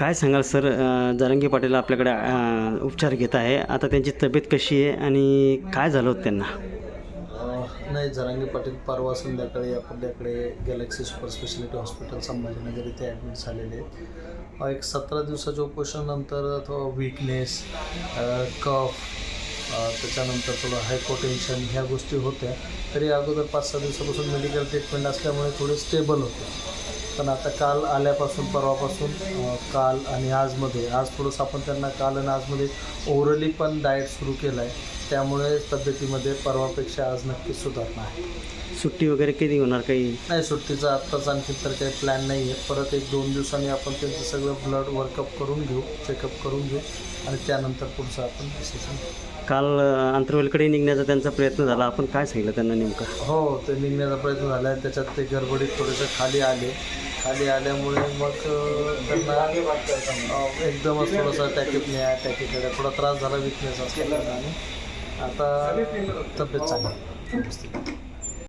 काय सांगाल सर? जारंगी पाटील आपल्याकडे उपचार घेत आहे. आता त्यांची तब्येत कशी आहे आणि काय झालं होतं त्यांना? नाही जरांगी पाटील परवा संध्याकाळी आपल्याकडे Galaxy super speciality hospital Sambhajinagar इथे ॲडमिट झालेले आहेत. एक सतरा दिवसाच्या उपोषणानंतर थोडं विकनेस कफ त्याच्यानंतर थोडं हायपोटेन्शन ह्या गोष्टी होत्या. तरी अगोदर पाच सहा दिवसापासून मेडिकल ट्रीटमेंट असल्यामुळे थोडे स्टेबल होते. पण आता काल आल्यापासून परवापासून काल आणि आजमध्ये आज थोडंसं आपण त्यांना काल आणि आजमध्ये ओरली पण डाएट सुरू केलं आहे त्यामुळे तब्येतीमध्ये परवापेक्षा आज नक्कीच सुधारणा आहे. सुट्टी वगैरे कधी होणार काही? नाही सुट्टीचा आत्ताच आणखी तर काही प्लॅन नाही आहे. परत एक दोन दिवसांनी आपण त्यांचं सगळं ब्लड वर्कअप करून घेऊ चेकअप करून घेऊ आणि त्यानंतर पुढचं आपण डिसिजन काल अंतर्वेलकडे निघण्याचा त्यांचा प्रयत्न झाला. आपण काय सांगितलं त्यांना नेमकं? हो ते निघण्याचा प्रयत्न झाला आहे त्याच्यात ते गडबडीत थोडेसे खाली आले. खाली आल्यामुळे मग त्यांना अ, एकदमच थोडंसं न्या टॅकेकडे थोडा त्रास झाला विकनेस असल्यामुळे. आणि आता तब्येत चांगली